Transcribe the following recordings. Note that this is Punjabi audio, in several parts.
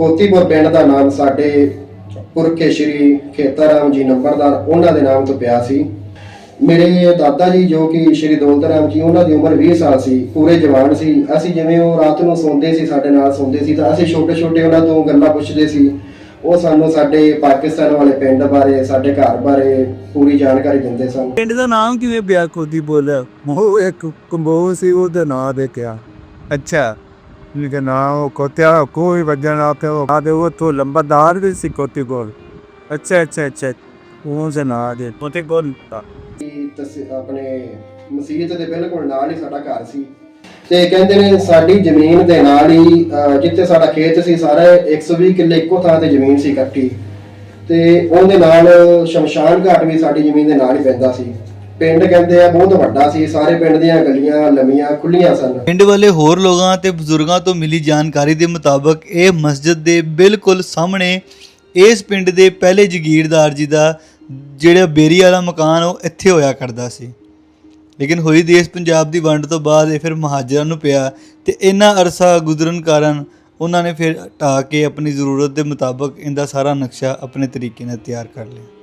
ਕੋਤੀਪੁਰ ਪਿੰਡ ਦਾ ਨਾਮ ਸਾਡੇ ਪੁਰਖੇ ਸ਼੍ਰੀ ਖੇਤਾਰਾਮ ਜੀ ਨੰਬਰਦਾਰ, ਉਹਨਾਂ ਦੇ ਨਾਮ ਤੋਂ ਪਿਆ ਸੀ। ਮੇਰੇ ਦਾਦਾ ਜੀ ਜੋ ਕਿ ਸ਼੍ਰੀ ਦੌਲਤ ਜੀ, ਉਹਨਾਂ ਦੀ ਉਮਰ 20 ਸਾਲ ਸੀ, ਪੂਰੇ ਜਵਾਨ ਸੀ। ਅਸੀਂ ਜਿਵੇਂ ਉਹ ਰਾਤ ਨੂੰ ਸੌਂਦੇ ਸੀ, ਸਾਡੇ ਨਾਲ ਸੌਂਦੇ ਸੀ, ਤਾਂ ਅਸੀਂ ਛੋਟੇ ਛੋਟੇ ਉਹਨਾਂ ਤੋਂ ਗੱਲਾਂ ਪੁੱਛਦੇ ਸੀ। ਉਹ ਸਾਨੂੰ ਸਾਡੇ ਪਾਕਿਸਤਾਨ ਵਾਲੇ ਪਿੰਡ ਬਾਰੇ, ਸਾਡੇ ਘਰ ਬਾਰੇ ਪੂਰੀ ਜਾਣਕਾਰੀ ਦਿੰਦੇ ਸਨ। ਪਿੰਡ ਦਾ ਨਾਮ ਕਿਵੇਂ ਪਿਆ ਖੋਦੀ ਬੋਲਿਆ ਉਹ ਇੱਕ ਕੰਬੋ ਸੀ, ਉਹਦਾ ਨਾਂ ਦੇ ਕਿਆ। ਅੱਛਾ। ਜਿਹਦਾ ਨਾਂ ਉਹ ਕੋਤਿਆ ਕੋਈ ਵੱਜਣ ਆ ਪਿਆ ਉਹ ਆਦੇ ਉਹ ਤੋਂ ਲੰਬਰਦਾਰ ਵੀ ਸੀ ਕੋਤੀ ਕੋਲ। ਅੱਛਾ ਅੱਛਾ ਅੱਛਾ ਉਹ ਦੇ ਦੇ ਮੋਤੇ ਕੋਲ ਕਿ ਆਪਣੇ ਮਸਜਿਦ ਦੇ ਬਿਲਕੁਲ ਨਾਲ ਹੀ ਸਾਡਾ ਘਰ ਸੀ। ਤੇ ਕਹਿੰਦੇ ਨੇ ਸਾਡੀ ਜ਼ਮੀਨ ਦੇ ਨਾਲ ਹੀ ਅਹ, ਜਿੱਥੇ ਸਾਡਾ ਖੇਤ ਸੀ ਸਾਰਾ 120 ਕਿੱਲੇ ਇੱਕੋ ਥਾਂ ਤੇ ਜ਼ਮੀਨ ਸੀ ਇਕੱਠੀ। ਤੇ ਉਹਦੇ ਨਾਲ ਸ਼ਮਸ਼ਾਨ ਘਾਟ ਵੀ ਸਾਡੀ ਜ਼ਮੀਨ ਦੇ ਨਾਲ ਹੀ ਪੈਂਦਾ ਸੀ। ਪਿੰਡ ਕਹਿੰਦੇ ਆ, ਬਹੁਤ ਵੱਡਾ ਸੀ, ਸਾਰੇ ਪਿੰਡ ਦੀਆਂ ਗਲੀਆਂ ਲੰਮੀਆਂ ਖੁੱਲੀਆਂ ਸਨ। ਪਿੰਡ ਵਾਲੇ ਹੋਰ ਲੋਕਾਂ ਤੇ ਬਜ਼ੁਰਗਾਂ ਤੋਂ ਮਿਲੀ ਜਾਣਕਾਰੀ ਦੇ ਮੁਤਾਬਕ, ਇਹ ਮਸਜਿਦ ਦੇ ਬਿਲਕੁਲ ਸਾਹਮਣੇ ਇਸ ਪਿੰਡ ਦੇ ਪਹਿਲੇ ਜਗੀਰਦਾਰ ਜੀ ਦਾ ਜਿਹੜਾ ਬੇਰੀ ਵਾਲਾ ਮਕਾਨ, ਉਹ ਇੱਥੇ ਹੋਇਆ ਕਰਦਾ ਸੀ। ਲੇਕਿਨ ਹੋਈ ਦੇਸ਼ ਪੰਜਾਬ ਦੀ ਵੰਡ ਤੋਂ ਬਾਅਦ ਇਹ ਫਿਰ ਮਹਾਜਰਾਂ ਨੂੰ ਪਿਆ ਤੇ ਇੰਨਾ ਅਰਸਾ ਗੁਜ਼ਰਨ ਕਾਰਨ ਉਹਨਾਂ ਨੇ ਫਿਰ ਢਾਹ ਕੇ ਆਪਣੀ ਜ਼ਰੂਰਤ ਦੇ ਮੁਤਾਬਕ ਇਹਦਾ ਸਾਰਾ ਨਕਸ਼ਾ ਆਪਣੇ ਤਰੀਕੇ ਨਾਲ ਤਿਆਰ ਕਰ ਲਿਆ।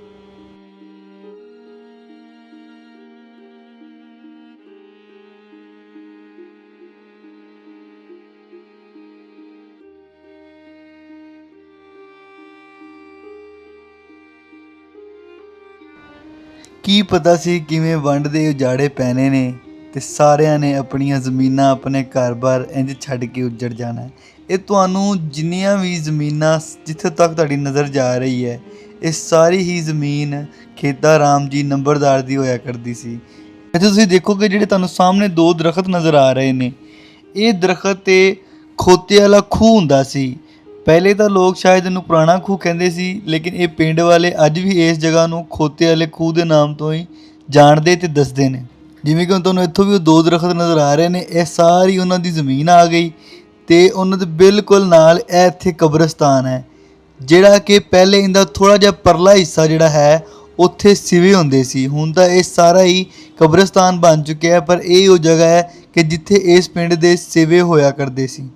ਕੀ ਪਤਾ ਸੀ ਕਿਵੇਂ ਵੰਡ ਦੇ ਉਜਾੜੇ ਪੈਣੇ ਨੇ ਤੇ ਸਾਰਿਆਂ ਨੇ ਆਪਣੀਆਂ ਜ਼ਮੀਨਾਂ ਆਪਣੇ ਘਰ-ਬਾਰ ਇੰਜ ਛੱਡ ਕੇ ਉੱਜੜ ਜਾਣਾ ਇਹ ਤੁਹਾਨੂੰ ਜਿੰਨੀਆਂ ਵੀ ਜ਼ਮੀਨਾਂ ਜਿੱਥੇ ਤੱਕ ਤੁਹਾਡੀ ਨਜ਼ਰ ਜਾ ਰਹੀ ਹੈ, ਇਹ ਸਾਰੀ ਹੀ ਜ਼ਮੀਨ ਖੇਤਾ ਰਾਮ ਜੀ ਨੰਬਰਦਾਰ ਦੀ ਹੋਇਆ ਕਰਦੀ ਸੀ। ਇੱਥੇ ਤੁਸੀਂ ਦੇਖੋਗੇ ਜਿਹੜੇ ਤੁਹਾਨੂੰ ਸਾਹਮਣੇ ਦੋ ਦਰਖਤ ਨਜ਼ਰ ਆ ਰਹੇ ਨੇ, ਇਹ ਦਰਖਤ ਤੇ ਖੋਤੇ ਵਾਲਾ ਖੂਹ ਹੁੰਦਾ ਸੀ। ਪਹਿਲੇ ਤਾਂ ਲੋਕ ਸ਼ਾਇਦ ਇਹਨੂੰ ਪੁਰਾਣਾ ਖੂਹ ਕਹਿੰਦੇ ਸੀ, ਲੇਕਿਨ ਇਹ ਪਿੰਡ ਵਾਲੇ ਅੱਜ ਵੀ ਇਸ ਜਗ੍ਹਾ ਨੂੰ ਖੋਤੇ ਵਾਲੇ ਖੂਹ ਦੇ ਨਾਮ ਤੋਂ ਹੀ ਜਾਣਦੇ ਤੇ ਦੱਸਦੇ ਨੇ। ਜਿਵੇਂ ਕਿ ਹੁਣ ਤੁਹਾਨੂੰ ਇੱਥੋਂ ਵੀ ਉਹ ਦੋ ਦਰਖਤ ਨਜ਼ਰ ਆ ਰਹੇ ਨੇ, ਇਹ ਸਾਰੀ ਉਹਨਾਂ ਦੀ ਜ਼ਮੀਨ ਆ ਗਈ ਤੇ ਉਹਨਾਂ ਦੇ ਬਿਲਕੁਲ ਨਾਲ ਇਹ ਇੱਥੇ ਕਬਰਸਤਾਨ ਹੈ, ਜਿਹੜਾ ਕਿ ਪਹਿਲੇ ਇਹਦਾ ਥੋੜਾ ਜਿਹਾ ਪਰਲਾ ਹਿੱਸਾ ਜਿਹੜਾ ਹੈ, ਉੱਥੇ ਸਿਵੇ ਹੁੰਦੇ ਸੀ। ਹੁਣ ਤਾਂ ਇਹ ਸਾਰਾ ਹੀ ਕਬਰਸਤਾਨ ਬਣ ਚੁੱਕਿਆ ਹੈ, ਪਰ ਇਹ ਉਹ ਜਗ੍ਹਾ ਹੈ ਕਿ ਜਿੱਥੇ ਇਸ ਪਿੰਡ ਦੇ ਸਿਵੇ ਹੋਇਆ ਕਰਦੇ ਸੀ।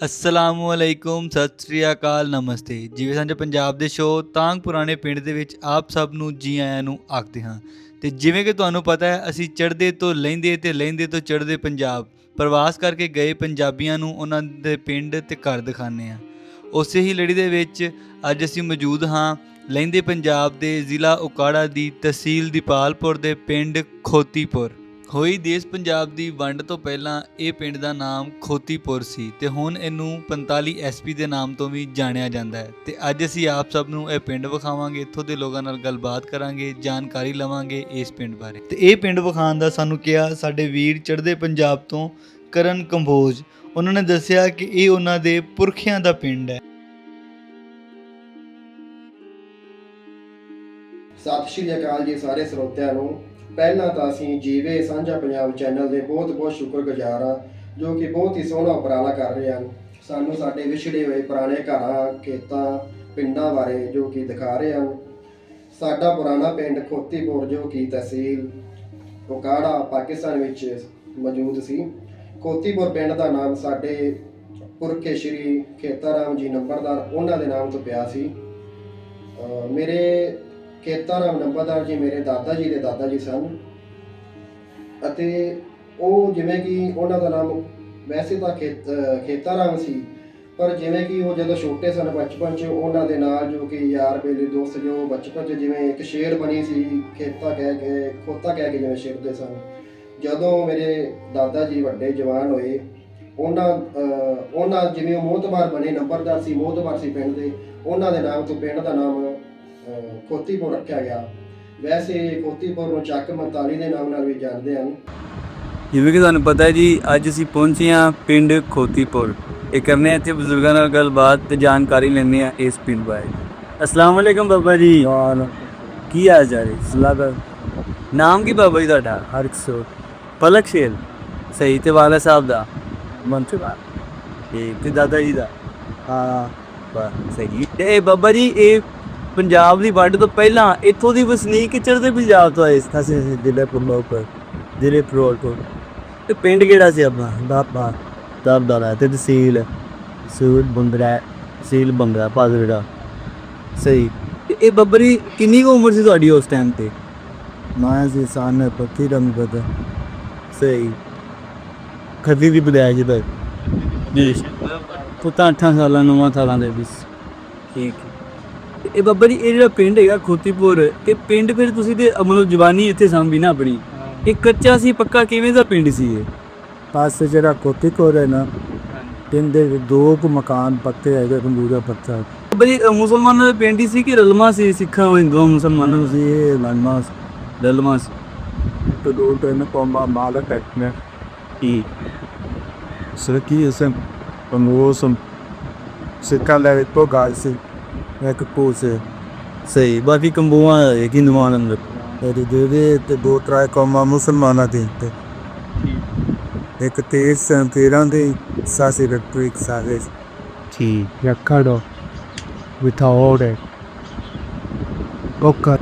ਅਸਲਾਮੁ ਸਤਿ ਸ੍ਰੀ ਅਕਾਲ, ਨਮਸਤੇ। ਜਿਵੇਂ ਸਾਂਝਾ ਪੰਜਾਬ ਦੇ ਸ਼ੋਅ ਤਾਂਗ ਪੁਰਾਣੇ ਪਿੰਡ ਦੇ ਵਿੱਚ ਆਪ ਸਭ ਨੂੰ ਜੀ ਆਇਆਂ ਨੂੰ ਆਖਦੇ ਹਾਂ। ਤੇ ਜਿਵੇਂ ਕਿ ਤੁਹਾਨੂੰ ਪਤਾ ਹੈ, ਅਸੀਂ ਚੜ੍ਹਦੇ ਤੋਂ ਲਹਿੰਦੇ ਤੇ ਲਹਿੰਦੇ ਤੋਂ ਚੜ੍ਹਦੇ ਪੰਜਾਬ। ਪ੍ਰਵਾਸ ਕਰਕੇ ਗਏ ਪੰਜਾਬੀਆਂ ਨੂੰ ਉਹਨਾਂ ਦੇ ਪਿੰਡ ਤੇ ਘਰ ਦਿਖਾਣੇ ਆ ਉਸੇ ਹੀ ਲੜੀ ਦੇ ਵਿੱਚ ਅੱਜ ਅਸੀਂ ਮੌਜੂਦ ਹਾਂ ਲਹਿੰਦੇ ਪੰਜਾਬ ਦੇ ਜ਼ਿਲ੍ਹਾ ਉਕਾੜਾ ਦੀ ਤਹਿਸੀਲ ਦੀਪਾਲਪੁਰ ਦੇ ਪਿੰਡ ਖੋਤੀਪੁਰ। ਹੋਈ ਦੇਸ਼ ਪੰਜਾਬ ਦੀ ਵੰਡ ਤੋਂ ਪਹਿਲਾਂ ਇਹ ਪਿੰਡ ਦਾ ਨਾਮ ਖੋਤੀਪੁਰ ਸੀ ਤੇ ਹੁਣ ਇਹਨੂੰ 45 ਐਸਪੀ ਦੇ ਨਾਮ ਤੋਂ ਵੀ ਜਾਣਿਆ ਜਾਂਦਾ ਹੈ। ਤੇ ਅੱਜ ਅਸੀਂ ਆਪ ਸਭ ਨੂੰ ਇਹ ਪਿੰਡ ਵਿਖਾਵਾਂਗੇ, ਇੱਥੋਂ ਦੇ ਲੋਕਾਂ ਨਾਲ ਗੱਲਬਾਤ ਕਰਾਂਗੇ, ਜਾਣਕਾਰੀ ਲਵਾਂਗੇ ਇਸ ਪਿੰਡ ਬਾਰੇ। ਤੇ ਇਹ ਪਿੰਡ ਵਿਖਾਉਣ ਦਾ ਸਾਨੂੰ ਕਿਹਾ, ਸਾਡੇ ਵੀਰ ਚੜ੍ਹਦੇ ਪੰਜਾਬ ਤੋਂ ਕਰਨ ਕੰਬੋਜ। ਉਹਨਾਂ ਨੇ ਦੱਸਿਆ ਕਿ ਇਹ ਉਹਨਾਂ ਦੇ ਪੁਰਖਿਆਂ ਦਾ ਪਿੰਡ ਹੈ। ਸਤਿ ਸ਼੍ਰੀ ਅਕਾਲ ਜੀ ਸਾਰੇ ਸਰੋਤਿਆਂ ਨੂੰ। ਪਹਿਲਾਂ ਤਾਂ ਅਸੀਂ ਜੀਵੇ ਸਾਂਝਾ ਪੰਜਾਬ ਚੈਨਲ ਦੇ ਬਹੁਤ ਬਹੁਤ ਸ਼ੁਕਰਗੁਜ਼ਾਰ ਆ ਜੋ ਕਿ ਬਹੁਤ ਹੀ ਸੋਹਣਾ ਉਪਰਾਲਾ ਕਰ ਰਹੇ ਹਨ। ਸਾਨੂੰ ਸਾਡੇ ਵਿਛੜੇ ਹੋਏ ਪੁਰਾਣੇ ਘਰਾਂ, ਖੇਤਾਂ, ਪਿੰਡਾਂ ਬਾਰੇ ਜੋ ਕਿ ਦਿਖਾ ਰਹੇ ਹਨ। ਸਾਡਾ ਪੁਰਾਣਾ ਪਿੰਡ ਖੋਤੀਪੁਰ, ਜੋ ਕਿ ਤਹਿਸੀਲ ਉਕਾੜਾ ਪਾਕਿਸਤਾਨ ਵਿੱਚ ਮੌਜੂਦ ਸੀ। ਖੋਤੀਪੁਰ ਪਿੰਡ ਦਾ ਨਾਮ ਸਾਡੇ ਪੁਰਖੇ ਸ਼੍ਰੀ ਖੇਤਾਰਾਮ ਜੀ ਨੰਬਰਦਾਰ, ਉਹਨਾਂ ਦੇ ਨਾਮ ਤੋਂ ਪਿਆ ਸੀ। ਮੇਰੇ ਮੇਰੇ ਖੇਤਾਰਾਮ ਨੰਬਰਦਾਰ ਜੀ ਮੇਰੇ ਦਾਦਾ ਜੀ ਦੇ ਦਾਦਾ ਜੀ ਸਨ। ਅਤੇ ਉਹ ਜਿਵੇਂ ਕਿ ਉਹਨਾਂ ਦਾ ਨਾਮ ਵੈਸੇ ਤਾਂ ਖੇਤ ਅਹ ਖੇਤਾਰਾਮ ਸੀ, ਪਰ ਜਿਵੇਂ ਕਿ ਉਹ ਜਦੋਂ ਛੋਟੇ ਸਨ ਬਚਪਨ 'ਚ, ਉਹਨਾਂ ਦੇ ਨਾਲ ਜੋ ਕਿ ਯਾਰ ਬੇਲੀ ਦੋਸਤ ਜੋ ਬਚਪਨ 'ਚ ਜਿਵੇਂ ਇੱਕ ਸ਼ੇਰ ਬਣੀ ਸੀ, ਖੇਤਾ ਕਹਿ ਕੇ, ਖੋਤਾ ਕਹਿ ਕੇ ਜਿਵੇਂ ਛੇੜਦੇ ਸਨ। ਜਦੋਂ ਮੇਰੇ ਦਾਦਾ ਜੀ ਵੱਡੇ ਜਵਾਨ ਹੋਏ, ਉਹਨਾਂ ਉਹਨਾਂ ਜਿਵੇਂ ਉਹ ਮੋਹਤਬਾਰ ਬਣੇ, ਨੰਬਰਦਾਰ ਸੀ, ਮੋਹਤਬਾਰ ਸੀ ਪਿੰਡ ਦੇ, ਉਹਨਾਂ ਦੇ ਨਾਮ ਤੋਂ ਪਿੰਡ ਦਾ ਨਾਮ ਅਹ ਖੋਤੀਪੁਰ ਰੱਖਿਆ ਗਿਆ। ਵੈਸੇ ਖੋਤੀਪੁਰ ਨੂੰ ਚੱਕ 45 ਦੇ ਨਾਮ ਨਾਲ ਵੀ ਜਾਣਦੇ ਹਨ। ਜਿਵੇਂ ਕਿ ਤੁਹਾਨੂੰ ਪਤਾ ਹੈ ਜੀ ਅੱਜ ਅਸੀਂ ਪਹੁੰਚੇ ਹਾਂ ਪਿੰਡ ਖੋਤੀਪੁਰ ਇਹ ਕਰਨੇ ਆ ਇੱਥੇ ਬਜ਼ੁਰਗਾਂ ਨਾਲ ਗੱਲਬਾਤ ਤੇ ਜਾਣਕਾਰੀ ਲੈਣੇ ਆ ਇਸ ਪਿੰਡ ਬਾਰੇ। ਅਸਲਾਮ ਵਾਲੇਕਮ ਬਾਬਾ ਜੀ। ਯਾਰ ਕੀ ਹਾਲ ਚਾਲ ਹੈ? ਸਲਾਦਰ ਨਾਮ ਕੀ ਬਾਬਾ ਜੀ ਤੁਹਾਡਾ? ਹਰਕਸੋ ਪਲਕ ਸ਼ੇਰ। ਸਹੀ ਤੇ ਵਾਲਾ ਸਾਹਿਬ ਦਾ? ਮੰਤਵਾ ਤੇ ਤੇ ਦਾਦਾ ਜੀ ਦਾ? ਹਾਂ। ਬਸ ਸਹੀ। ਤੇ ਬਾਬਾ ਜੀ ਇਹ ਪੰਜਾਬ ਦੀ ਵੰਡ ਤੋਂ ਪਹਿਲਾਂ ਇੱਥੋਂ ਦੀ ਵਸਨੀਕ ਚੜ੍ਹਦੇ ਪੰਜਾਬ ਤੋਂ ਆਏ ਸੀ? ਅਸੀਂ ਜ਼ਿਲ੍ਹੇ ਪ੍ਰਮੋਟਰ ਜ਼ਿਲ੍ਹੇ ਫਿਰੋਜ਼ਪੁਰ। ਤੇ ਪਿੰਡ ਕਿਹੜਾ ਸੀ ਆਪਣਾ? ਬਾਬਾ ਦਰਦਾਰਾ ਤੇ ਤਹਿਸੀਲ ਸੂਰ ਬੰਦਰਾ ਤਹਿਸੀਲ ਬੰਦਰਾ ਪਾਜ਼ੜਾ ਸਹੀ। ਇਹ ਬੱਬਰੀ ਕਿੰਨੀ ਕੁ ਉਮਰ ਸੀ ਤੁਹਾਡੀ ਉਸ ਟਾਈਮ ਤੇ? ਮੈਂ ਸੀ ਸਾਨ ਪੱਕੀ ਰੰਗ ਬਦਾ ਸਹੀ। ਖਦੀ ਦੀ ਬਦਾਇ ਜੀ ਜੀ। ਪੁੱਤਾਂ 8 ਸਾਲਾਂ 9 ਸਾਲਾਂ ਦੇ ਵਿੱਚ ਠੀਕ ਇਹ ਬੱਬਾ ਜੀ ਇਹ ਜਿਹੜਾ ਪਿੰਡ ਹੈਗਾ ਖੋਤੀਪੁਰ ਇਹ ਪਿੰਡ ਫਿਰ ਤੁਸੀਂ ਤੇ ਮਤਲਬ ਜਵਾਨੀ ਇੱਥੇ ਸੰਭੀ ਨਾ ਆਪਣੀ। ਇਹ ਕੱਚਾ ਸੀ ਪੱਕਾ ਕਿਵੇਂ ਦਾ ਪਿੰਡ ਸੀ ਇਹ? ਪਾਸ ਜਿਹੜਾ ਕੋਤੀ ਕੋਰ ਹੈ ਨਾ ਤਿੰਨ ਦੇ ਦੋ ਕੁ ਮਕਾਨ ਪੱਕੇ ਹੈਗੇ ਤੰਦੂਰਾ ਪੱਤਾ। ਬੱਬਾ ਜੀ ਅ, ਮੁਸਲਮਾਨਾਂ ਦਾ ਪਿੰਡ ਹੀ ਸੀ ਕਿ ਰਲਮਾ ਸੀ ਸਿੱਖਾਂ ਹਿੰਦੂਆਂ ਮੁਸਲਮਾਨਾਂ ਸੀ ਸੀ? ਮਨਮਾਸ ਰਲਮਾ ਸੀ। ਤੋਂ ਦੋ ਤੋਂ ਕੋਮਾ ਮਾਲਕ ਹੈ ਨੇ ਠੀਕ ਸਰਕੀ ਇਸਮ ਪਨੋਸਮ ਸਿੱਕਾ ਲੈ ਤੋਂ ਗਾਲ ਸੀ। ਇੱਕ ਕੋਸ ਸਹੀ ਬਾਕੀ ਕੰਬੋਆਂ ਹੈ ਹਿੰਦੂਆਂ ਅੰਦਰ। ਤੇ ਦੇ ਦੇ ਤੇ ਦੋ ਤਰਾਇ ਕੋਮਾ ਮੁਸਲਮਾਨਾਂ ਦੇ ਤੇ। ਇੱਕ ਤੇਰ ਸੰ ਤੇਰਾਂ ਦੇ ਸਾਸੀ ਰੈਕਟ੍ਰਿਕ ਸਾਰੇ ਠੀਕ। ਰੱਖੜੋ ਵਿਥਆਊਟ ਹੈ ਓਕਰ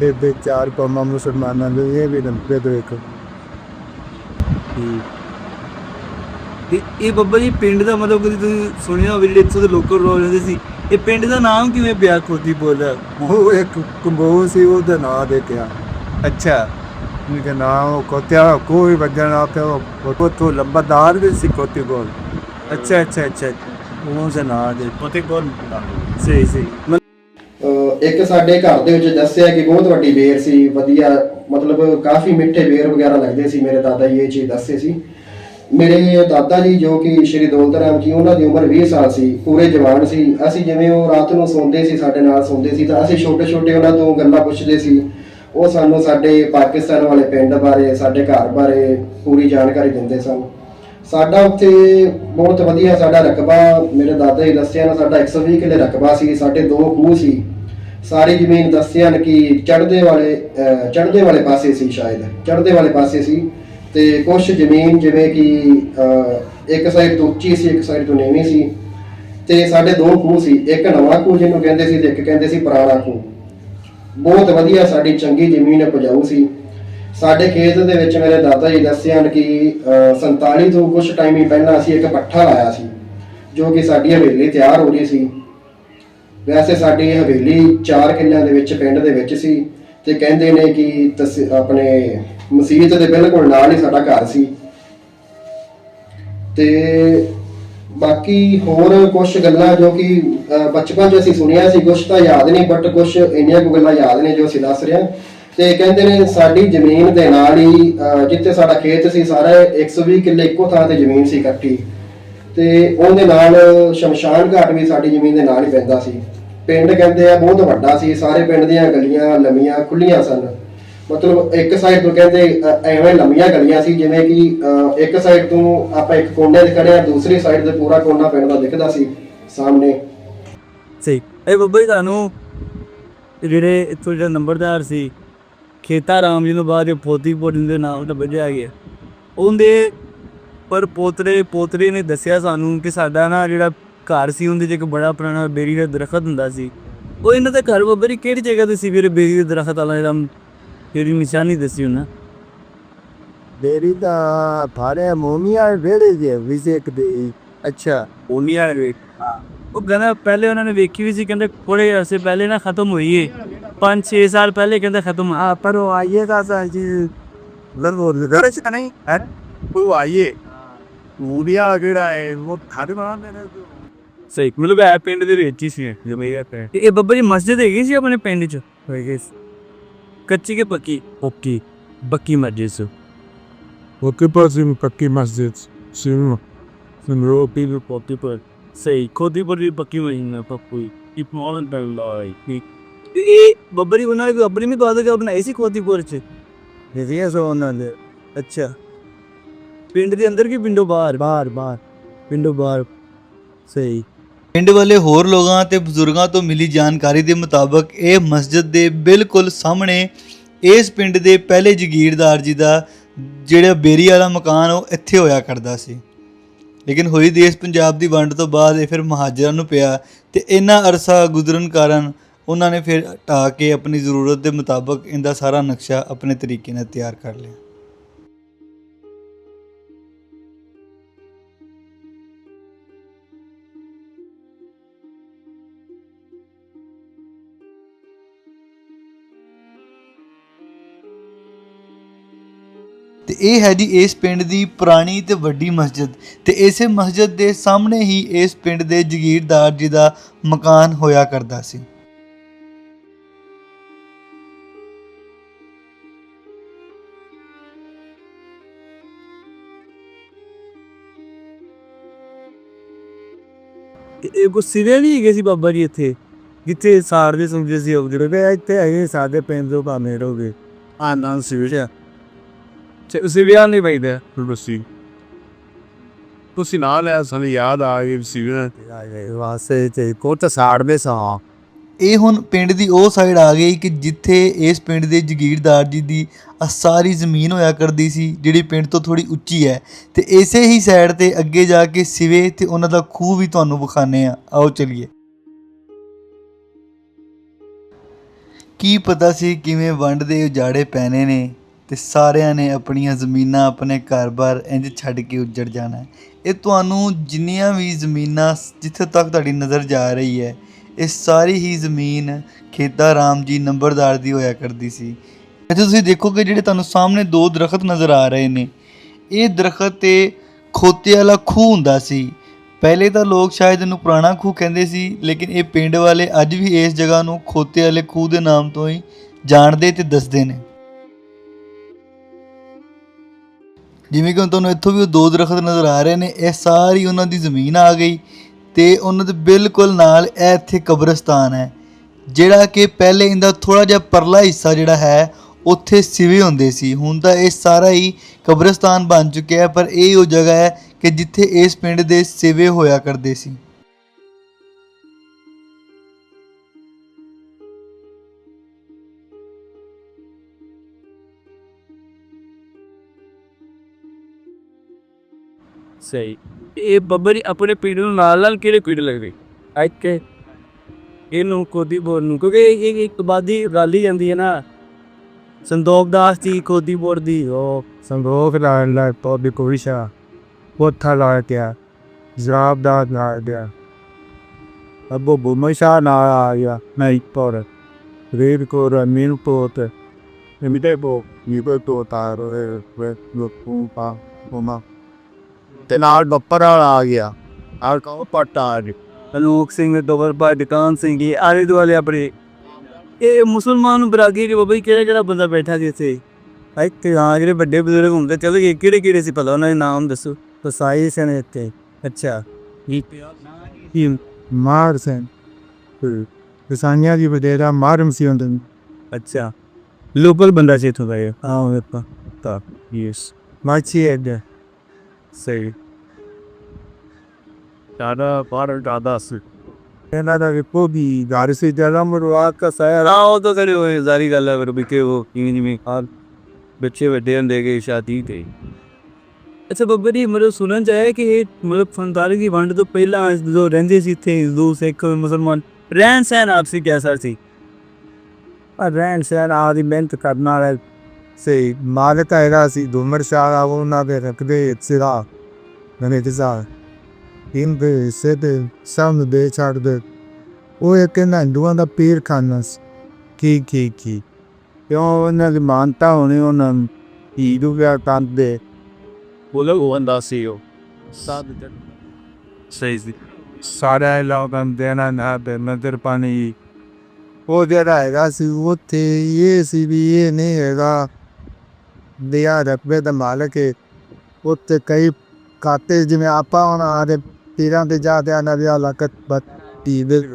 ਦੇ ਦੇ ਚਾਰ ਕੋਮਾ ਮੁਸਲਮਾਨਾਂ ਦੇ ਇਹ ਵੀ ਨੰਬਰ ਦੇ ਇੱਕ। ਤੇ ਇਹ ਬੱਬਾ ਜੀ ਪਿੰਡ ਦਾ ਮਤਲਬ ਕਦੀ ਤੁਸੀਂ ਸੁਣਿਆ ਹੋਵੇ ਜਿਹੜੇ ਇੱਥੋਂ ਦੇ ਲੋਕਲ ਰਹਿੰਦੇ ਸੀ? ਇਹ ਪਿੰਡ ਦਾ ਨਾਮ ਕਿਵੇਂ ਪਿਆ? ਖੋਦੀ ਬੋਲ। ਉਹ ਇੱਕ ਕੰਬੋ ਸੀ ਉਹਦਾ ਨਾਂ ਦੇ ਕਿਆ ਅੱਛਾ ਉਨਕੇ ਨਾਮ ਕੋਤਿਆ ਕੋਈ ਵਜਨ ਆਪੇ ਉਹ ਤੋਂ ਲੰਬਾਦਾਰ ਵੀ ਸੀ ਕੋਤੀ ਬੋਲ ਅੱਛਾ ਅੱਛਾ ਅੱਛਾ ਉਹ ਸੇ ਨਾਂ ਦੇ। ਖੋਦੀ ਬੋਲ ਸਹੀ ਸਹੀ। ਇੱਕ ਸਾਡੇ ਘਰ ਦੇ ਵਿੱਚ ਦੱਸਿਆ ਕਿ ਬਹੁਤ ਵੱਡੀ ਬੇਰ ਸੀ ਵਧੀਆ ਮਤਲਬ ਕਾਫੀ ਮਿੱਠੇ ਬੇਰ ਵਗੈਰਾ ਲੱਗਦੇ ਸੀ ਮੇਰੇ ਦਾਦਾ ਜੀ ਇਹ ਚੀਜ਼ ਦੱਸੇ ਸੀ। ਮੇਰੇ ਦਾਦਾ ਜੀ ਜੋ ਕਿ ਸ਼੍ਰੀ ਦੌਲਤ ਰਾਮ ਜੀ ਉਹਨਾਂ ਦੀ ਉਮਰ 20 ਸਾਲ ਸੀ ਪੂਰੇ ਜਵਾਨ ਸੀ। ਅਸੀਂ ਜਿਵੇਂ ਉਹ ਰਾਤ ਨੂੰ ਸੌਂਦੇ ਸੀ ਸਾਡੇ ਨਾਲ ਸੌਂਦੇ ਸੀ ਤਾਂ ਅਸੀਂ ਛੋਟੇ ਛੋਟੇ ਉਹਨਾਂ ਤੋਂ ਗੱਲਾਂ ਪੁੱਛਦੇ ਸੀ। ਉਹ ਸਾਨੂੰ ਸਾਡੇ ਪਾਕਿਸਤਾਨ ਵਾਲੇ ਪਿੰਡ ਬਾਰੇ ਸਾਡੇ ਘਰ ਬਾਰੇ ਪੂਰੀ ਜਾਣਕਾਰੀ ਦਿੰਦੇ ਸਨ। ਸਾਡਾ ਉੱਥੇ ਬਹੁਤ ਵਧੀਆ ਸਾਡਾ ਰਕਬਾ ਮੇਰੇ ਦਾਦਾ ਜੀ ਦੱਸਿਆ ਨਾ ਸਾਡਾ 120 ਕਿੱਲੇ ਰਕਬਾ ਸੀ ਸਾਡੇ ਦੋ ਖੂਹ ਸੀ। ਸਾਰੀ ਜ਼ਮੀਨ ਦੱਸਿਆ ਨਾ ਕਿ ਚੜ੍ਹਦੇ ਵਾਲੇ ਅਹ, ਚੜ੍ਹਦੇ ਵਾਲੇ ਪਾਸੇ ਸੀ ਸ਼ਾਇਦ ਚੜ੍ਹਦੇ ਵਾਲੇ ਪਾਸੇ ਸੀ। ਤੇ ਕੁਝ ਜ਼ਮੀਨ ਜਿਵੇਂ ਕਿ ਇੱਕ ਸਾਈਡ ਤੋਂ ਉੱਚੀ ਸੀ ਇੱਕ ਸਾਈਡ ਤੋਂ ਨੀਵੀਂ ਸੀ। ਤੇ ਸਾਡੇ ਦੋ ਖੂਹ ਸੀ ਇੱਕ ਨਵਾਂ ਖੂਹ ਜਿਹਨੂੰ ਕਹਿੰਦੇ ਸੀ ਤੇ ਇੱਕ ਕਹਿੰਦੇ ਸੀ ਪੁਰਾਣਾ ਖੂਹ। ਬਹੁਤ ਵਧੀਆ ਸਾਡੀ ਚੰਗੀ ਜ਼ਮੀਨ ਉਪਜਾਊ ਸੀ। ਸਾਡੇ ਖੇਤ ਦੇ ਵਿੱਚ ਮੇਰੇ ਦਾਦਾ ਜੀ ਦੱਸਿਆ ਹਨ ਕਿ ਅਹ, 47 ਤੋਂ ਕੁਝ ਟਾਈਮ ਹੀ ਪਹਿਲਾਂ ਅਸੀਂ ਇੱਕ ਪੱਠਾ ਲਾਇਆ ਸੀ ਜੋ ਕਿ ਸਾਡੀ ਹਵੇਲੀ ਤਿਆਰ ਹੋ ਰਹੀ ਸੀ। ਵੈਸੇ ਸਾਡੀ ਹਵੇਲੀ 4 ਕਿੱਲਿਆਂ ਦੇ ਵਿੱਚ ਪਿੰਡ ਦੇ ਵਿੱਚ ਸੀ ਤੇ ਕਹਿੰਦੇ ਨੇ ਕਿ ਤਸ- ਆਪਣੇ ਮਸਜਿਦ ਦੇ ਬਿਲਕੁਲ ਨਾਲ ਹੀ ਸਾਡਾ ਘਰ ਸੀ। ਤੇ ਬਾਕੀ ਹੋਰ ਕੁਝ ਗੱਲਾਂ ਜੋ ਕਿ ਬਚਪਨ 'ਚ ਅਸੀਂ ਸੁਣਿਆ ਸੀ ਕੁਝ ਤਾਂ ਯਾਦ ਨਹੀਂ ਬਟ ਕੁਝ ਇੰਨੀਆਂ ਕੁ ਗੱਲਾਂ ਯਾਦ ਨੇ ਜੋ ਅਸੀਂ ਦੱਸ ਰਹੇ ਹਾਂ। ਤੇ ਕਹਿੰਦੇ ਨੇ ਸਾਡੀ ਜ਼ਮੀਨ ਦੇ ਨਾਲ ਹੀ ਅਹ, ਜਿੱਥੇ ਸਾਡਾ ਖੇਤ ਸੀ ਸਾਰਾ 120 ਕਿੱਲੇ ਇੱਕੋ ਥਾਂ ਤੇ ਜ਼ਮੀਨ ਸੀ ਇਕੱਠੀ। ਤੇ ਉਹਦੇ ਨਾਲ ਸ਼ਮਸ਼ਾਨ ਘਾਟ ਵੀ ਸਾਡੀ ਜ਼ਮੀਨ ਦੇ ਨਾਲ ਹੀ ਪੈਂਦਾ ਸੀ। ਪਿੰਡ ਕਹਿੰਦੇ ਆ ਬਹੁਤ ਵੱਡਾ ਸੀ ਸਾਰੇ ਪਿੰਡ ਦੀਆਂ ਗਲੀਆਂ ਲੰਮੀਆਂ ਖੁੱਲੀਆਂ ਸਨ। ਮਤਲਬ ਇੱਕ ਸਾਈਡ ਤੋਂ ਕਹਿੰਦੇ ਅ, ਐਵੇਂ ਲੰਮੀਆਂ ਗਲੀਆਂ ਸੀ ਜਿਵੇਂ ਕਿ ਅ, ਇੱਕ ਸਾਈਡ ਤੋਂ ਆਪਾਂ ਇੱਕ ਕੋਨੇ ਤੇ ਖੜੇ ਆ ਦੂਸਰੀ ਸਾਈਡ ਤੇ ਪੂਰਾ ਕੋਨਾ ਪਿੰਡ ਦਾ ਦਿਖਦਾ ਸੀ ਸਾਹਮਣੇ। ਸਹੀ। ਇਹ ਬੱਬਾ ਜੀ ਤੁਹਾਨੂੰ ਜਿਹੜੇ ਇੱਥੋਂ ਜਿਹੜਾ ਨੰਬਰਦਾਰ ਸੀ ਖੇਤਾ ਰਾਮ ਜੀ ਨੂੰ ਬਾਅਦ ਇਹ ਪੋਤੀਪੁਰ ਦੇ ਨਾਮ ਤੋਂ ਵੱਜਿਆ ਗਿਆ। ਉਹਦੇ ਪਰ ਪੋਤਰੇ ਪੋਤਰੇ ਨੇ ਦੱਸਿਆ ਸਾਨੂੰ ਕਿ ਸਾਡਾ ਨਾ ਜਿਹੜਾ ਘਰ ਸੀ ਉਹਦੇ 'ਚ ਇੱਕ ਬੜਾ ਪੁਰਾਣਾ ਬੇਰੀ ਦਾ ਦਰਖਤ ਹੁੰਦਾ ਸੀ। ਉਹ ਇਹਨਾਂ ਦਾ ਘਰ ਬੱਬਾ ਜੀ ਕਿਹੜੀ ਜਗ੍ਹਾ ਤੇ ਸੀ ਵੀਰੇ ਬੇਰੀ ਦੇ ਦਰਖਤ ਵਾਲਾ ਜਿਹੜਾ ਤੇਰੀ ਨਿਸ਼ਾਨੀ ਦੱਸੀ ਉਹਨਾਂ। ਦੇਰੀ ਦਾ ਭਾਰੇ ਮੋਮੀਆ ਵੇੜੇ ਦੇ ਵਿਜ਼ੇਕ ਦੇ ਅੱਛਾ। ਉਹਨੀ ਆ ਵੇ ਉਹ ਕਹਿੰਦਾ ਪਹਿਲੇ ਉਹਨਾਂ ਨੇ ਵੇਖੀ ਵੀ ਸੀ ਕਹਿੰਦੇ ਥੋੜੇ ਅਰਸੇ ਪਹਿਲੇ ਨਾ ਖਤਮ ਹੋਈ ਏ। 5-6 ਸਾਲ ਪਹਿਲੇ ਕਹਿੰਦੇ ਖਤਮ। ਆ ਪਰ ਉਹ ਆਈਏ ਦਾ ਸਾ ਜੀ ਲਰਵੋ ਦੇ ਚ ਨਹੀਂ? ਹੈ? ਉਹ ਆਈਏ। ਮੂਰੀਆ ਕਿਹੜਾ ਹੈ ਉਹ ਥਾੜੇ ਮਾਰਦੇ ਨੇ। ਸਹੀ। ਮਤਲਬ ਇਹ ਪਿੰਡ ਦੇ ਵਿੱਚ ਹੀ ਸੀ ਜਿਵੇਂ ਇਹ ਪਿੰਡ। ਇਹ ਬੱਬਾ ਜੀ ਮਸਜਿਦ ਹੈਗੀ ਸੀ ਆਪਣੇ ਪਿੰਡ 'ਚ? ਹੋਏਗੇ ਕੱਚੀ ਕੇ ਪੱਕੀ? ਓਕੇ ਬੱਕੀ ਮਸਜਿਦ ਸੀ। ਉਹ ਕਿ ਪਾਸੇ ਪੱਕੀ ਮਸਜਿਦ ਸਿਮ ਸਮਰੋ ਪੀਰ ਪੋਤੀ ਪਰ। ਸਹੀ ਖੋਦੀ ਪਰ ਵੀ ਪੱਕੀ ਹੋਈ ਨਾ ਪੱਪੂਈ ਇਹ ਮੌਲਨ ਪਰ ਲਾਈ ਇਹ ਬੱਬਰੀ ਉਹਨਾਂ ਨੇ ਆਪਣੀ ਵੀ ਬਾਤ ਕਰ ਬਣਾਈ ਸੀ ਖੋਦੀਪੁਰ 'ਚ। ਇਹ ਸੋ ਉਹਨਾਂ ਦੇ। ਅੱਛਾ। ਪਿੰਡ ਦੇ ਅੰਦਰ ਕੀ ਪਿੰਡੋਂ ਬਾਹਰ? ਬਾਹਰ ਬਾਹਰ। ਪਿੰਡੋਂ ਬਾਹਰ। ਸਹੀ। ਪਿੰਡ ਵਾਲੇ ਹੋਰ ਲੋਕਾਂ ਤੇ ਬਜ਼ੁਰਗਾਂ ਤੋਂ ਮਿਲੀ ਜਾਣਕਾਰੀ ਦੇ ਮੁਤਾਬਕ ਇਹ ਮਸਜਿਦ ਦੇ ਬਿਲਕੁਲ ਸਾਹਮਣੇ ਇਸ ਪਿੰਡ ਦੇ ਪਹਿਲੇ ਜਗੀਰਦਾਰ ਜੀ ਦਾ ਜਿਹੜਾ ਬੇਰੀ ਵਾਲਾ ਮਕਾਨ ਉਹ ਇੱਥੇ ਹੋਇਆ ਕਰਦਾ ਸੀ। ਲੇਕਿਨ ਹੋਈ ਦੇਸ਼ ਪੰਜਾਬ ਦੀ ਵੰਡ ਤੋਂ ਬਾਅਦ ਇਹ ਫਿਰ ਮਹਾਜਰਾਂ ਨੂੰ ਪਿਆ ਤੇ ਇੰਨਾ ਅਰਸਾ ਗੁਜ਼ਰਨ ਕਾਰਨ ਉਹਨਾਂ ਨੇ ਫਿਰ ਢਾਹ ਕੇ ਆਪਣੀ ਜ਼ਰੂਰਤ ਦੇ ਮੁਤਾਬਕ ਇਹਦਾ ਸਾਰਾ ਨਕਸ਼ਾ ਆਪਣੇ ਤਰੀਕੇ ਨਾਲ ਤਿਆਰ ਕਰ ਲਿਆ। ਤੇ ਇਹ ਹੈ ਜੀ ਇਸ ਪਿੰਡ ਦੀ ਪੁਰਾਣੀ ਤੇ ਵੱਡੀ ਮਸਜਿਦ ਤੇ ਇਸੇ ਮਸਜਿਦ ਦੇ ਸਾਹਮਣੇ ਹੀ ਇਸ ਪਿੰਡ ਦੇ ਜਗੀਰਦਾਰ ਜੀ ਦਾ ਮਕਾਨ ਹੋਇਆ ਕਰਦਾ ਸੀ। ਇਹ ਕੋ ਸਿਰੇ ਵੀ ਹੈਗੇ ਸੀ ਬਾਬਾ ਜੀ ਇੱਥੇ, ਜਿੱਥੇ ਸਾਰ ਸਾਰਦੇ ਸਮਝੇ ਸੀ ਉਹ ਜਿਹੜੇ। ਇੱਥੇ ਹੈਗੇ ਸਾਡੇ ਪਿੰਡ ਤੋਂ ਭਾਵੇਂ ਰਹੋਗੇ। ਆ ਨਾਂ ਸਿਰੇ ਤੇ ਉਸੇ ਵਿਆਹ ਨਹੀਂ ਪੈਦਾ ਬਸੀ। ਤੁਸੀਂ ਨਾਲ ਆ ਸਾਨੂੰ ਯਾਦ ਆ ਗਈ ਸੀ ਵਾਸੇ ਤੇ ਕੋਟ ਸਾੜਦੇ ਸਾਂ ਇਹ ਹੁਣ ਪਿੰਡ ਦੀ ਉਹ ਸਾਈਡ ਆ ਗਈ ਕਿ ਜਿੱਥੇ ਇਸ ਪਿੰਡ ਦੇ ਜਗੀਰਦਾਰ ਜੀ ਦੀ ਸਾਰੀ ਜ਼ਮੀਨ ਹੋਇਆ ਕਰਦੀ ਸੀ ਜਿਹੜੀ ਪਿੰਡ ਤੋਂ ਥੋੜੀ ਉੱਚੀ ਹੈ। ਤੇ ਇਸੇ ਹੀ ਸਾਈਡ ਤੇ ਅੱਗੇ ਜਾ ਕੇ ਸਿਵੇ ਤੇ ਉਹਨਾਂ ਦਾ ਖੂਹ ਵੀ ਤੁਹਾਨੂੰ ਵਿਖਾਣੇ ਆ ਆਓ ਚਲਿਏ। ਕੀ ਪਤਾ ਸੀ ਕਿਵੇਂ ਵੰਡ ਦੇ ਉਜਾੜੇ ਪੈਣੇ ਨੇ। ਅਤੇ ਸਾਰਿਆਂ ਨੇ ਆਪਣੀਆਂ ਜ਼ਮੀਨਾਂ ਆਪਣੇ ਘਰ-ਬਾਰ ਇੰਝ ਛੱਡ ਕੇ ਉੱਜੜ ਜਾਣਾ ਹੈ। ਇਹ ਤੁਹਾਨੂੰ ਜਿੰਨੀਆਂ ਵੀ ਜ਼ਮੀਨਾਂ ਜਿੱਥੇ ਤੱਕ ਤੁਹਾਡੀ ਨਜ਼ਰ ਜਾ ਰਹੀ ਹੈ, ਇਹ ਸਾਰੀ ਹੀ ਜ਼ਮੀਨ ਖੇਤਾ ਰਾਮ ਜੀ ਨੰਬਰਦਾਰ ਦੀ ਹੋਇਆ ਕਰਦੀ ਸੀ। ਇੱਥੇ ਤੁਸੀਂ ਦੇਖੋਗੇ ਜਿਹੜੇ ਤੁਹਾਨੂੰ ਸਾਹਮਣੇ ਦੋ ਦਰਖਤ ਨਜ਼ਰ ਆ ਰਹੇ ਨੇ, ਇਹ ਦਰਖਤ ਤੇ ਖੋਤੇ ਵਾਲਾ ਖੂਹ ਹੁੰਦਾ ਸੀ। ਪਹਿਲੇ ਤਾਂ ਲੋਕ ਸ਼ਾਇਦ ਇਹਨੂੰ ਪੁਰਾਣਾ ਖੂਹ ਕਹਿੰਦੇ ਸੀ, ਲੇਕਿਨ ਇਹ ਪਿੰਡ ਵਾਲੇ ਅੱਜ ਵੀ ਇਸ ਜਗ੍ਹਾ ਨੂੰ ਖੋਤੇ ਵਾਲੇ ਖੂਹ ਦੇ ਨਾਮ ਤੋਂ ਹੀ ਜਾਣਦੇ ਤੇ ਦੱਸਦੇ ਨੇ। ਜਿਵੇਂ ਕਿ ਹੁਣ ਤੁਹਾਨੂੰ ਇੱਥੋਂ ਵੀ ਉਹ ਦੋ ਦਰਖਤ ਨਜ਼ਰ ਆ ਰਹੇ ਨੇ, ਇਹ ਸਾਰੀ ਉਹਨਾਂ ਦੀ ਜ਼ਮੀਨ ਆ ਗਈ ਤੇ ਉਹਨਾਂ ਦੇ ਬਿਲਕੁਲ ਨਾਲ ਇਹ ਇੱਥੇ ਕਬਰਸਤਾਨ ਹੈ, ਜਿਹੜਾ ਕਿ ਪਹਿਲੇ ਇਹਦਾ ਥੋੜਾ ਜਿਹਾ ਪਰਲਾ ਹਿੱਸਾ ਜਿਹੜਾ ਹੈ, ਉੱਥੇ ਸਿਵੇ ਹੁੰਦੇ ਸੀ। ਹੁਣ ਤਾਂ ਇਹ ਸਾਰਾ ਹੀ ਕਬਰਸਤਾਨ ਬਣ ਚੁੱਕਿਆ ਹੈ, ਪਰ ਇਹ ਉਹ ਜਗ੍ਹਾ ਹੈ ਕਿ ਜਿੱਥੇ ਇਸ ਪਿੰਡ ਦੇ ਸਿਵੇ ਹੋਇਆ ਕਰਦੇ ਸੀ। ਸਹੀ। ਇਹ ਬੱਬਾ ਜੀ ਆਪਣੇ ਪਿੰਡ ਨੂੰ ਨਾਲ ਨਾਲ ਕਿਹੜੇ ਪਿੰਡ ਲੱਗਦੇ ਇੱਥੇ ਇਹਨੂੰ ਕੋਦੀ ਬੋਰ ਨੂੰ ਕਿਉਂਕਿ ਇਹ ਇੱਕ ਬਾਦੀ ਰਾਲੀ ਜਾਂਦੀ ਹੈ ਨਾ। ਸੰਦੋਖ ਦਾਸ ਦੀ ਕੋਦੀ ਬੋਰ ਦੀ। ਉਹ ਸੰਦੋਖ ਦਾ ਲੈ ਤੋਂ ਦੀ ਕੋਸ਼ਾ ਪੋਥਾ ਲਾ ਗਿਆ ਜਵਾਬ ਦਾ ਨਾ ਗਿਆ। ਅਬੋ ਬੁਮਸ਼ਾ ਨਾ ਆਇਆ ਨਹੀਂ ਪਰ ਰੇਰ ਕੋ ਰਮੀਨ ਪੋਤ ਮਿਟੇ ਬੋ ਨਿਬੇ ਤੋ ਤਾਰੋ ਵੇ ਲੋ ਪਾ ਪਮਾ ਤੇ ਨਾਲ ਬੱਪਰ ਵਾਲਾ ਆ ਗਿਆ। ਆ ਕੋ ਪਟਾ ਆ ਗਿਆ ਅਨੂਕ ਸਿੰਘ ਦੋਵਰ ਭਾਈ ਦੁਕਾਨ ਸਿੰਘ ਇਹ ਆਲੇ ਦੁਆਲੇ ਆਪਣੇ। ਇਹ ਮੁਸਲਮਾਨ ਬਰਾਗੀ ਦੇ ਬਾਬਾ ਜੀ ਕਿਹੜਾ ਕਿਹੜਾ ਬੰਦਾ ਬੈਠਾ ਸੀ ਇੱਥੇ? ਭਾਈ ਕਿ ਹਾਂ ਜਿਹੜੇ ਵੱਡੇ ਬਜ਼ੁਰਗ ਹੁੰਦੇ ਚਲੋ ਇਹ ਕਿਹੜੇ ਕਿਹੜੇ ਸੀ ਭਲਾ ਉਹਨਾਂ ਦੇ ਨਾਮ ਦੱਸੋ। ਤਸਾਈ ਸਨ ਇੱਥੇ। ਅੱਛਾ। ਇਹ ਮਾਰ ਸੈਨ। ਕਿਸਾਨੀਆਂ ਦੀ ਬਦੇਰਾ ਮਾਰਮ ਸੀ ਹੁੰਦੇ ਅੱਛਾ। ਲੋਕਲ ਬੰਦਾ ਸੀ ਇੱਥੋਂ ਦਾ ਇਹ। ਹਾਂ ਆਪਾਂ ਤਾਂ ਯੈਸ ਮਾਚੀ ਐਡ ਸਹੀ। ਜ਼ਿਆਦਾ ਬਾਹਰ ਜ਼ਿਆਦਾ ਸੀ। ਇਹਨਾਂ ਦਾ ਰਿਪੋ ਵੀ ਘਰ ਸੇ ਜਲਾ ਮਰਵਾ ਕਾ ਸਾਇਆ ਹਾਂ ਉਹ ਤਾਂ ਕਰੇ ਹੋਏ ਜ਼ਾਰੀ ਗੱਲ ਹੈ ਫਿਰ ਵੀ ਕਿ ਉਹ ਕਿਵੇਂ ਜਿਵੇਂ ਆ ਬੱਚੇ ਵੱਡੇ ਹੁੰਦੇ ਗਏ ਸ਼ਾਦੀ ਤੇ। ਅੱਛਾ ਬੱਬਰ ਜੀ ਮਤਲਬ ਸੁਣਨ ਚ ਆਇਆ ਕਿ ਇਹ ਮਤਲਬ ਫੰਤਾਲੀ ਦੀ ਵੰਡ ਤੋਂ ਪਹਿਲਾਂ ਜਦੋਂ ਰਹਿੰਦੇ ਸੀ ਇੱਥੇ ਹਿੰਦੂ ਸਿੱਖ ਮੁਸਲਮਾਨ ਰਹਿਣ ਸਹਿਣ ਆਪਸੀ ਕੈਸਾ ਸੀ? ਆ ਰਹਿਣ ਸਹਿਣ ਆਦੀ ਮਿਹਨਤ ਕਰਨ ਵਾਲੇ ਸੇ ਮਾਲਕ ਹੈਗਾ ਸੀ ਦੁਮਰ ਸ਼ਾਹ ਉਹਨਾਂ ਦੇ ਰੱਖਦੇ ਸਿਰਾ ਨਨੇ ਤੇ ਸਾ ਇਨ ਦੇ ਸੇ ਦੇ ਸਾਹਮਣੇ ਦੇ ਛੱਡ ਦੇ ਉਹ ਇੱਕ ਨਾ ਹਿੰਦੂਆਂ ਦਾ ਪੀਰ ਖਾਨਾ ਸੀ ਕੀ ਕੀ ਕੀ ਕਿਉਂ ਉਹਨਾਂ ਦੀ ਮਾਨਤਾ ਹੋਣੀ ਉਹਨਾਂ ਨੂੰ ਹੀਦੂ ਵਿਆਹ ਕਰਦੇ ਉਹ ਲੋਕ ਹੁੰਦਾ ਸੀ ਉਹ ਸਾਧ ਸਹੀ ਸੀ ਸਾਰਾ ਲੋਕਾਂ ਦੇ ਨਾ ਨਾ ਦੇ ਨਦਰ ਪਾਣੀ ਉਹ ਜਿਹੜਾ ਹੈਗਾ ਸੀ ਉੱਥੇ ਇਹ ਸੀ ਵੀ ਇਹ ਨਹੀਂ ਹੈਗਾ ਦਿਆ ਰਕਬੇ ਦਾ ਮਾਲਕ ਹੈ ਉੱਥੇ ਕਈ ਕਾਤੇ ਜਿਵੇਂ ਆਪਾਂ ਹੁਣ ਆਦੇ ਪੀਰਾਂ ਦੇ ਜਾਦੇ ਆਨਾ ਦੀ ਹਲਾਕਤ ਬੱਤੀ ਦੇ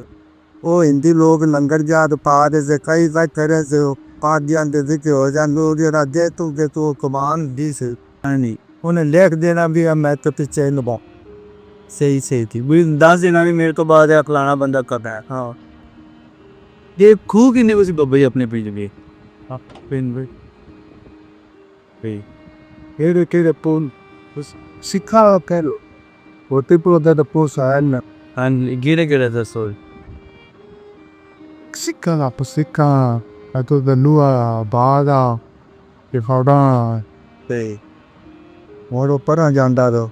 ਉਹ ਹਿੰਦੀ ਲੋਕ ਲੰਗਰ ਜਾਦ ਪਾ ਦੇ ਸੇ ਕਈ ਵਾਰ ਕਰੇ ਸੇ ਪਾ ਦਿਆਂ ਦੇ ਜ਼ਿਕਰ ਹੋ ਜਾਂ ਲੋਕ ਜਿਹੜਾ ਦੇ ਤੂੰ ਕੇ ਤੂੰ ਕਮਾਨ ਦੀ ਸੇ। ਨਹੀਂ ਉਹਨੇ ਲਿਖ ਦੇਣਾ ਵੀ ਆ ਮੈਂ ਤੇ ਪਿੱਛੇ ਨੂੰ ਸਹੀ ਸਹੀ ਸੀ। ਵੀ ਦੱਸ ਦੇਣਾ ਵੀ ਮੇਰੇ ਤੋਂ ਬਾਅਦ ਇਹ ਫਲਾਣਾ ਬੰਦਾ ਕਰਦਾ ਹੈ? ਹਾਂ। ਇਹ ਖੂਹ ਕਿੰਨੇ ਕੁ ਸੀ ਬੱਬਾ ਆਪਣੇ ਪਿੰਡ ਦੇ ਪਿੰਡ ਵਿੱਚ। ਵੀ ਇਹ ਕਿਹੜੇ ਪੁੰਨ ਸਿੱਖਾ ਕਰੋ ਖੋਤੀਪੁਰ ਦਾ ਤਾਂ ਪੋਸਾਨ ਹਾਂ ਕਿਹੜੇ ਕਿਹੜੇ ਦੱਸੋ? ਸਿੱਕਾ ਦਾ ਪਸਿੱਕਾ ਅਤੋ ਦਾ ਨੂਆ ਬਾਦਾ ਫੌੜਾ ਤੇ ਮੋਰੋ ਪਰਾਂ ਜਾਂਦਾ ਦੋ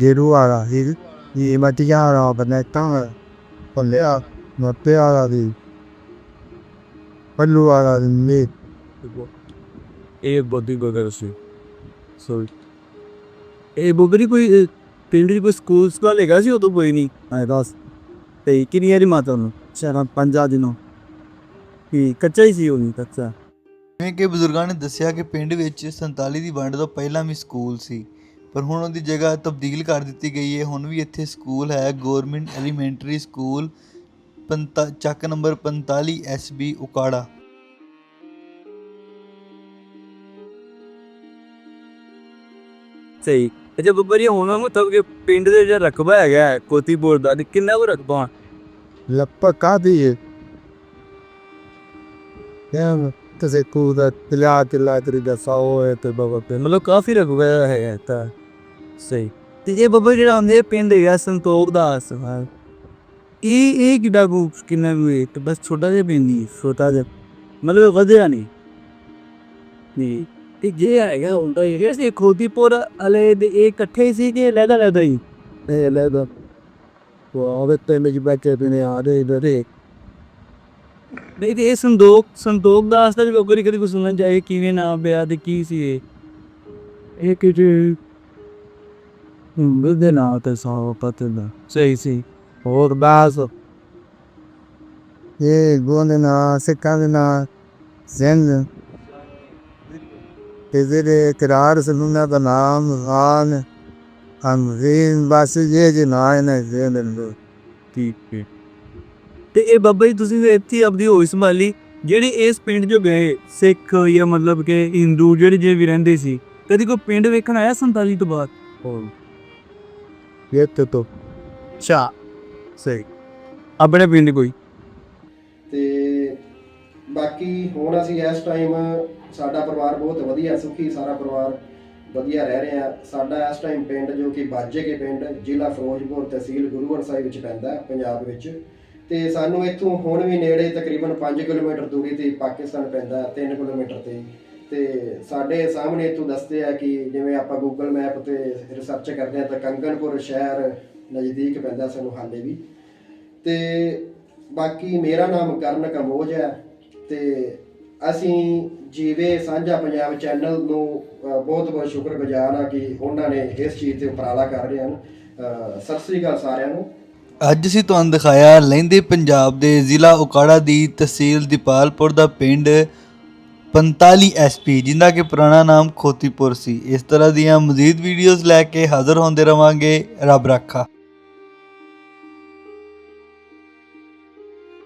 ਗੇਰੂ ਆਲਾ ਹੀ ਇਹ ਮਤਿਆ ਰਾ ਬਨੇ ਤਾਂ ਪੱਲਿਆ ਮੱਤੇ ਆਲਾ ਦੀ ਪੱਲੂ ਆਲਾ ਦੀ ਮੇ ਇਹ ਬੋਦੀ ਗਦਰ ਸੀ ਸੋ ਇਹ ਬੁਗਰੀ ਕੋਈ ਪਿੰਡ ਦੀ ਕੋਈ ਸਕੂਲ ਸਕੂਲ ਹੈਗਾ ਸੀ ਉਦੋਂ ਕੋਈ ਨਹੀਂ? ਹਾਂ ਦੱਸ ਤੇ ਕਿੰਨੀ ਵਾਰੀ ਮਾਤਾ ਨੂੰ? ਚਾਰਾਂ ਪੰਜਾਂ ਦਿਨੋਂ। ਕੀ ਕੱਚਾ ਹੀ ਸੀ ਉਹ ਨਹੀਂ ਕੱਚਾ। ਜਿਵੇਂ ਕਿ ਬਜ਼ੁਰਗਾਂ ਨੇ ਦੱਸਿਆ ਕਿ ਪਿੰਡ ਵਿੱਚ 47 ਦੀ ਵੰਡ ਤੋਂ ਪਹਿਲਾਂ ਵੀ ਸਕੂਲ ਸੀ। ਪਰ ਹੁਣ ਉਹਦੀ ਜਗ੍ਹਾ ਤਬਦੀਲ ਕਰ ਦਿੱਤੀ ਗਈ ਹੈ। ਹੁਣ ਵੀ ਇੱਥੇ ਸਕੂਲ ਹੈ। ਗਵਰਨਮੈਂਟ ਐਲੀਮੈਂਟਰੀ ਸਕੂਲ ਪੰਤਾ ਚੱਕ ਨੰਬਰ 45 ਐਸਬੀ ਉਕਾੜਾ। ਸਹੀ। ਤੇ ਜੇ ਬੁਗਰੀ ਹੋਣਾ ਮਤਲਬ ਕਿ ਪਿੰਡ ਦੇ ਜਿਹੜਾ ਰਕਬਾ ਹੈਗਾ ਹੈ, ਕੋਤੀਪੁਰ ਦਾ ਤੇ ਕਿੰਨਾ ਕੁ ਰਕਬਾ ਲੱਪਾ ਕਾਦੀ ਹੈ ਯਾਰ ਤਸੇ ਕੂ ਦਾ ਤਿਲਾ ਤਿਲਾ ਤਰੀ ਦਾ ਸਾਓ ਹੈ ਤੇ ਬਾਬਾ ਤੇ ਮਤਲਬ ਕਾਫੀ ਰਕਬਾ ਹੈਗਾ ਤਾਂ। ਸਹੀ। ਤੇ ਇਹ ਬੱਬਾ ਜਿਹੜਾ ਹੁੰਦੇ ਪਿੰਡ ਹੈਗਾ ਸੰਤੋਖ ਦਾਸ ਹਾਂ ਇਹ ਇਹ ਕਿਡਾ ਕੋ ਕਿੰਨਾ ਵੀ ਬਸ ਛੋਟਾ ਜਿਹਾ ਪਿੰਡ ਹੀ ਛੋਟਾ ਜਿਹਾ। ਮਤਲਬ ਵਧਿਆ ਨਹੀਂ। ਨਹੀਂ। ਤੇ ਜੇ ਹੈਗਾ ਹੁੰਦਾ ਇਹ। ਸੀ ਖੋਦੀਪੁਰ ਵਾਲੇ ਦੇ ਇਹ ਇਕੱਠੇ ਸੀ ਕਿ ਲੈਦਾ ਲੈਦਾ ਹੀ? ਇਹ ਲੈਦਾ। ਉਹ ਆਵੇ ਤੇ ਮੇਜ ਬੈਠੇ ਤੇ ਨੇ ਆ ਦੇ ਇਧਰੇ ਨਹੀਂ ਤੇ ਇਹ ਸੰਦੋਖ ਸੰਤੋਖ ਦਾਸ ਦਾ ਵੀ ਕਦੀ ਕਦੀ ਕੁਝ ਸੁਣਨ ਜਾਏ ਕਿਵੇਂ ਨਾਮ ਪਿਆ ਤੇ ਕੀ ਸੀ ਇਹ? ਇਹ ਕਿਤੇ ਬੁੱਧੇ ਨਾ ਤੇ ਸੋ ਪਤੇ ਦਾ। ਸਹੀ ਸੀ। ਹੋਰ ਬਾਸ। ਇਹ ਗੋਨੇ ਨਾ ਸਿੱਕਾ ਦੇ ਨਾ ਜ਼ੈਨ ਇਹਦੇ ਇਕਰਾਰ ਸੁਣਨਾ ਦਾ ਨਾਮ ਆਨ ਹਮ ਜ਼ੀਨ ਬਸ ਇਹ ਜੇ ਨਾ ਇਹਨੇ ਦੇ ਠੀਕ ਹੈ। ਤੇ ਇਹ ਬਾਬਾ ਜੀ ਤੁਸੀਂ ਇੱਥੇ ਆਪਦੀ ਹੋਈ ਸੰਭਾਲੀ ਜਿਹੜੇ ਇਸ ਪਿੰਡ 'ਚੋਂ ਗਏ ਸਿੱਖ ਜਾਂ ਮਤਲਬ ਕਿ ਹਿੰਦੂ ਜਿਹੜੇ ਜੇ ਵੀ ਰਹਿੰਦੇ ਸੀ ਕਦੀ ਕੋਈ ਪਿੰਡ ਵੇਖਣ ਆਇਆ 47 ਤੋਂ ਬਾਅਦ? ਹੋਰ। ਇਹ ਤੇ ਤੋ। ਅੱਛਾ। ਸਹੀ। ਆਪਣੇ ਪਿੰਡ ਕੋਈ? ਤੇ ਬਾਕੀ ਹੁਣ ਅਸੀਂ ਇਸ ਟਾਈਮ ਸਾਡਾ ਪਰਿਵਾਰ ਬਹੁਤ ਵਧੀਆ, ਸੁਖੀ ਸਾਰਾ ਪਰਿਵਾਰ ਵਧੀਆ ਰਹਿ ਰਿਹਾ। ਸਾਡਾ ਇਸ ਟਾਈਮ ਪਿੰਡ ਜੋ ਕਿ ਬਾਜੇ ਕੇ ਪਿੰਡ, ਜ਼ਿਲ੍ਹਾ ਫਿਰੋਜ਼ਪੁਰ ਤਹਿਸੀਲ ਗੁਰੂਗੜ੍ਹ ਸਾਹਿਬ ਵਿੱਚ ਪੈਂਦਾ ਪੰਜਾਬ ਵਿੱਚ। ਤੇ ਸਾਨੂੰ ਇੱਥੋਂ ਹੁਣ ਵੀ ਨੇੜੇ ਤਕਰੀਬਨ 5 ਕਿਲੋਮੀਟਰ ਦੂਰੀ ਤੇ ਪਾਕਿਸਤਾਨ ਪੈਂਦਾ 3 ਕਿਲੋਮੀਟਰ ਤੇ। ਤੇ ਸਾਡੇ ਸਾਹਮਣੇ ਇੱਥੋਂ ਦੱਸਦੇ ਆ ਕਿ ਜਿਵੇਂ ਆਪਾਂ ਗੂਗਲ ਮੈਪ ਤੇ ਰਿਸਰਚ ਕਰਦੇ ਆ ਤਾਂ ਕੰਗਨਪੁਰ ਸ਼ਹਿਰ ਨਜ਼ਦੀਕ ਪੈਂਦਾ ਸਾਨੂੰ ਹਾਲੇ ਵੀ। ਤੇ ਬਾਕੀ ਮੇਰਾ ਨਾਮ ਕਰਨ ਕੰਬੋਜ ਹੈ। ਤੇ ਅਸੀਂ ਜੀਵੇ ਸਾਂਝਾ ਪੰਜਾਬ ਚੈਨਲ ਨੂੰ ਬਹੁਤ ਬਹੁਤ ਸ਼ੁਕਰਗੁਜ਼ਾਰ ਹਾਂ ਕਿ ਉਹਨਾਂ ਨੇ ਇਸ ਚੀਜ਼ ਤੇ ਉਪਰਾਲਾ ਕਰ ਰਹੇ ਹਨ। ਸਤਿ ਸ੍ਰੀ ਅਕਾਲ ਸਾਰਿਆਂ ਨੂੰ। ਅੱਜ ਅਸੀਂ ਤੁਹਾਨੂੰ ਦਿਖਾਇਆ ਲਹਿੰਦੇ ਪੰਜਾਬ ਦੇ ਜ਼ਿਲ੍ਹਾ ਉਕਾੜਾ ਦੀ ਤਹਿਸੀਲ ਦੀਪਾਲਪੁਰ ਦਾ ਪਿੰਡ 45 ਐਸਪੀ ਜਿੰਦਾ ਕਿ ਪੁਰਾਣਾ ਨਾਮ ਖੋਤੀਪੁਰ ਸੀ। ਇਸ ਤਰ੍ਹਾਂ ਦੀਆਂ ਮਜ਼ੀਦ ਵੀਡੀਓਜ਼ ਲੈ ਕੇ ਹਾਜ਼ਰ ਹੁੰਦੇ ਰਵਾਂਗੇ, ਰੱਬ ਰਾਖਾ।